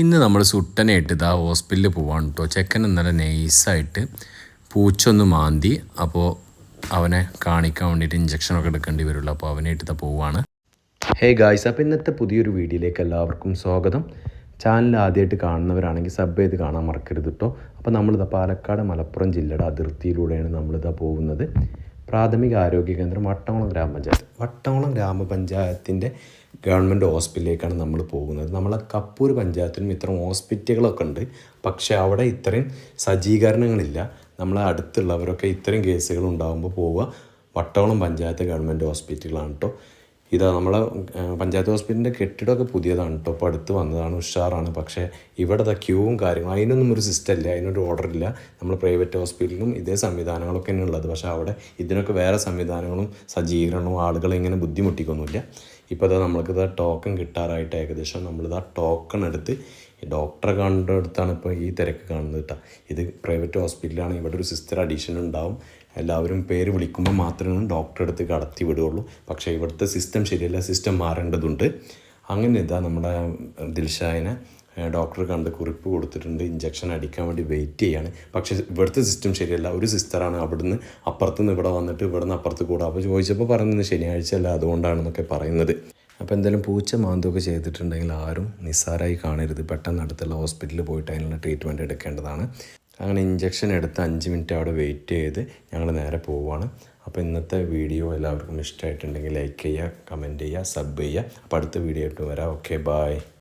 ഇന്ന് നമ്മൾ സുട്ടനായിട്ട് ഇതാ ഹോസ്പിറ്റലിൽ പോവാണ് കേട്ടോ ചെക്കൻ ഇന്നലെ നൈസായിട്ട് പൂച്ചൊന്ന് മാന്തി അപ്പോൾ അവനെ കാണിക്കാൻ വേണ്ടിയിട്ട് ഇഞ്ചക്ഷനൊക്കെ എടുക്കേണ്ടി വരുള്ളൂ. അപ്പോൾ അവനായിട്ട് ഇതാ പോവാണ്. ഹേ ഗായ്സ് അപ്പോൾ ഇന്നത്തെ പുതിയൊരു വീഡിയോയിലേക്ക് എല്ലാവർക്കും സ്വാഗതം. ചാനൽ ആദ്യമായിട്ട് കാണുന്നവരാണെങ്കിൽ സബ് ചെയ്ത് കാണാൻ മറക്കരുത് കേട്ടോ അപ്പോൾ നമ്മളിതാ പാലക്കാട് മലപ്പുറം ജില്ലയുടെ അതിർത്തിയിലൂടെയാണ് നമ്മളിതാ പോകുന്നത്. പ്രാഥമിക ആരോഗ്യ കേന്ദ്രം വട്ടവളം ഗ്രാമപഞ്ചായത്ത്. വട്ടവളം ഗ്രാമപഞ്ചായത്തിന്റെ ഗവൺമെന്റ് ഹോസ്പിറ്റലിലേക്കാണ് നമ്മൾ പോകുന്നത്. നമ്മളെ കപ്പൂർ പഞ്ചായത്തിലും ഇത്തരം ഹോസ്പിറ്റലുകളൊക്കെ ഉണ്ട്. പക്ഷേ അവിടെ ഇത്രയും സജ്ജീകരണങ്ങളില്ല. നമ്മളെ അടുത്തുള്ളവരൊക്കെ ഇത്തരം കേസുകൾ ഉണ്ടാകുമ്പോൾ പോവുക. വട്ടവളം പഞ്ചായത്ത് ഗവൺമെന്റ് ഹോസ്പിറ്റലാണ് കേട്ടോ ഇതാ നമ്മളെ പഞ്ചായത്ത് ഹോസ്പിറ്റലിന്റെ കെട്ടിടമൊക്കെ പുതിയതാണ്. കേട്ടോ ഇപ്പോൾ അടുത്ത് വന്നതാണ് ഉഷാറാണ്. പക്ഷേ ഇവിടെ ക്യൂവും കാര്യങ്ങളും അതിനൊന്നും ഒരു സിസ്റ്റം ഇല്ല. അതിനൊരു ഓർഡർ ഇല്ല. നമ്മൾ പ്രൈവറ്റ് ഹോസ്പിറ്റലിലും ഇതേ സംവിധാനങ്ങളൊക്കെ തന്നെ ഉള്ളത്. പക്ഷേ അവിടെ ഇതിനൊക്കെ വേറെ സംവിധാനങ്ങളും സജ്ജീകരണവും ആളുകളെ ഇങ്ങനെ ബുദ്ധിമുട്ടിക്കൊന്നുമില്ല. ഇപ്പോൾ ഇതാ നമ്മൾക്കിത് ടോക്കൺ കിട്ടാറായിട്ട് ഏകദേശം നമ്മളിതാ ടോക്കൺ എടുത്ത് ഡോക്ടറെ കണ്ടെടുത്താണ് ഇപ്പോൾ ഈ തിരക്ക് കാണുന്നത് കേട്ടോ. ഇത് പ്രൈവറ്റ് ഹോസ്പിറ്റലാണ് ഇവിടെ ഒരു സിസ്റ്റർ അഡീഷൻ ഉണ്ടാവും. എല്ലാവരും പേര് വിളിക്കുമ്പോൾ മാത്രമേ ഡോക്ടറെ അടുത്ത് കടത്തി വിടുകയുള്ളൂ. പക്ഷേ ഇവിടുത്തെ സിസ്റ്റം ശരിയല്ല സിസ്റ്റം മാറേണ്ടതുണ്ട്. അങ്ങനെ ഇതാ നമ്മുടെ ദിൽഷായനെ ഡോക്ടർ കണ്ട് കുറിപ്പ് കൊടുത്തിട്ടുണ്ട്. ഇഞ്ചക്ഷൻ അടിക്കാൻ വേണ്ടി വെയിറ്റ് ചെയ്യാണ്. പക്ഷേ ഇവിടുത്തെ സിസ്റ്റം ശരിയല്ല. ഒരു സിസ്റ്ററാണ് അവിടുന്ന് അപ്പുറത്തുനിന്ന് ഇവിടെ വന്നിട്ട് ഇവിടുന്ന് അപ്പുറത്ത് കൂടാ. അപ്പോൾ ചോദിച്ചപ്പോൾ പറയുന്നത് ശനിയാഴ്ച അല്ല അതുകൊണ്ടാണെന്നൊക്കെ പറയുന്നത്. അപ്പോൾ എന്തായാലും പൂച്ച മാന്തൊക്കെ ചെയ്തിട്ടുണ്ടെങ്കിൽ ആരും നിസ്സാരമായി കാണരുത്. പെട്ടെന്ന് അടുത്തുള്ള ഹോസ്പിറ്റലിൽ പോയിട്ട് അതിനുള്ള ട്രീറ്റ്മെന്റ് എടുക്കേണ്ടതാണ്. അങ്ങനെ ഇഞ്ചക്ഷൻ എടുത്ത് അഞ്ച് മിനിറ്റ് അവിടെ വെയിറ്റ് ചെയ്ത് ഞങ്ങൾ നേരെ പോവുകയാണ് അപ്പോൾ ഇന്നത്തെ വീഡിയോ എല്ലാവർക്കും ഇഷ്ടമായിട്ടുണ്ടെങ്കിൽ ലൈക്ക് ചെയ്യുക കമന്റ് ചെയ്യുക സബ് ചെയ്യുക. അപ്പോൾ അടുത്ത വീഡിയോ ആയിട്ട് വരാം. Okay bye